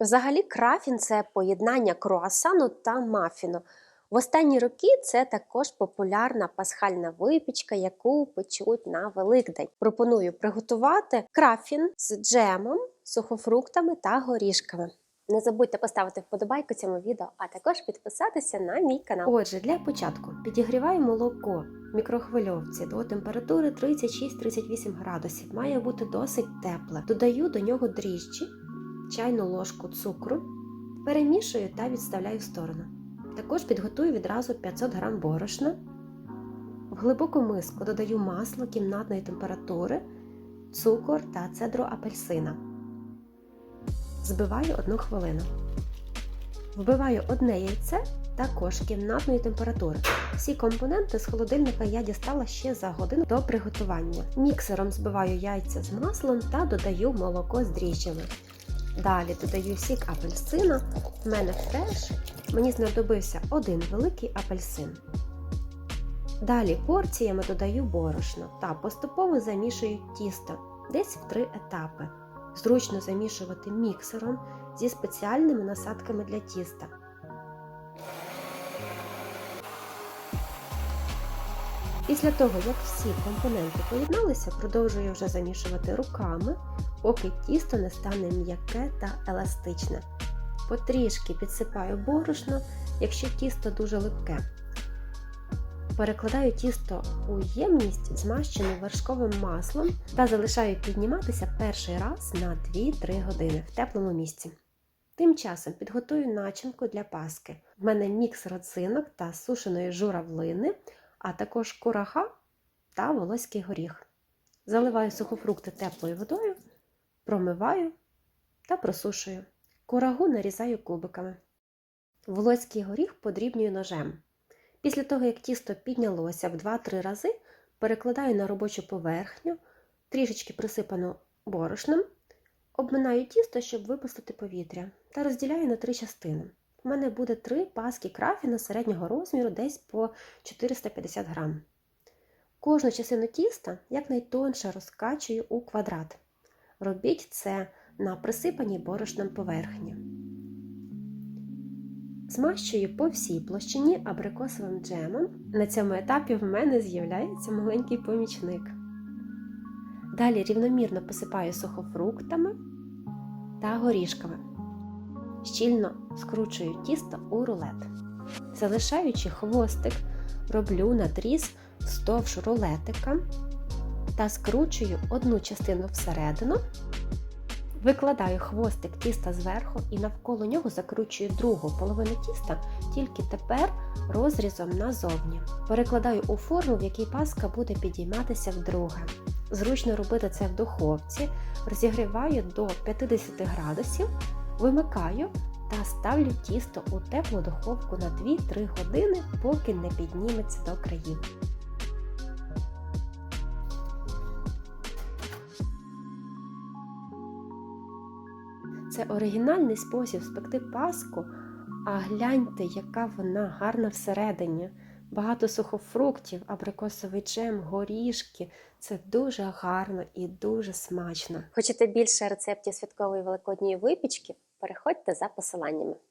Взагалі, крафін це поєднання круасану та мафіну. В останні роки це також популярна пасхальна випічка, яку печуть на Великдень. Пропоную приготувати крафін з джемом, сухофруктами та горішками. Не забудьте поставити вподобайку цьому відео, а також підписатися на мій канал. Отже, для початку підігріваю молоко в мікрохвильовці до температури 36-38 градусів. Має бути досить тепле. Додаю до нього дріжджі, чайну ложку цукру, перемішую та відставляю в сторону. Також підготую відразу 500 г борошна. В глибоку миску додаю масло кімнатної температури, цукор та цедру апельсина. Збиваю одну хвилину. Вбиваю одне яйце також кімнатної температури. Всі компоненти з холодильника я дістала ще за годину до приготування. Міксером збиваю яйця з маслом та додаю молоко з дріжджами. Далі додаю сік апельсина. В мене теж мені знадобився один великий апельсин. Далі порціями додаю борошно та поступово замішую тісто десь в три етапи. Зручно замішувати міксером зі спеціальними насадками для тіста. Після того, як всі компоненти поєдналися, продовжую вже замішувати руками, поки тісто не стане м'яке та еластичне. Потрішки підсипаю борошно, якщо тісто дуже липке. Перекладаю тісто у ємність, змащену вершковим маслом та залишаю підніматися перший раз на 2-3 години в теплому місці. Тим часом підготую начинку для паски. В мене мікс родзинок та сушеної журавлини, а також кураха та волоський горіх. Заливаю сухофрукти теплою водою, промиваю та просушую. Курагу нарізаю кубиками. Волоський горіх подрібнюю ножем. Після того, як тісто піднялося в 2-3 рази, перекладаю на робочу поверхню, трішечки присипану борошном, обминаю тісто, щоб випустити повітря, та розділяю на три частини. У мене буде три паски крафіна середнього розміру, десь по 450 грам. Кожну частину тіста якнайтонше розкачую у квадрат. Робіть це на присипаній борошном поверхні. Змащую по всій площині абрикосовим джемом. На цьому етапі в мене з'являється маленький помічник. Далі рівномірно посипаю сухофруктами та горішками. Щільно скручую тісто у рулет. Залишаючи хвостик, роблю надріз вздовж рулетика та скручую одну частину всередину. Викладаю хвостик тіста зверху і навколо нього закручую другу половину тіста, тільки тепер розрізом назовні. Перекладаю у форму, в якій паска буде підійматися вдруге. Зручно робити це в духовці, розігріваю до 50 градусів, вимикаю та ставлю тісто у теплу духовку на 2-3 години, поки не підніметься до країв. Це оригінальний спосіб спекти паску, а гляньте, яка вона гарна всередині. Багато сухофруктів, абрикосовий джем, горішки. Це дуже гарно і дуже смачно. Хочете більше рецептів святкової великодньої випічки? Переходьте за посиланнями.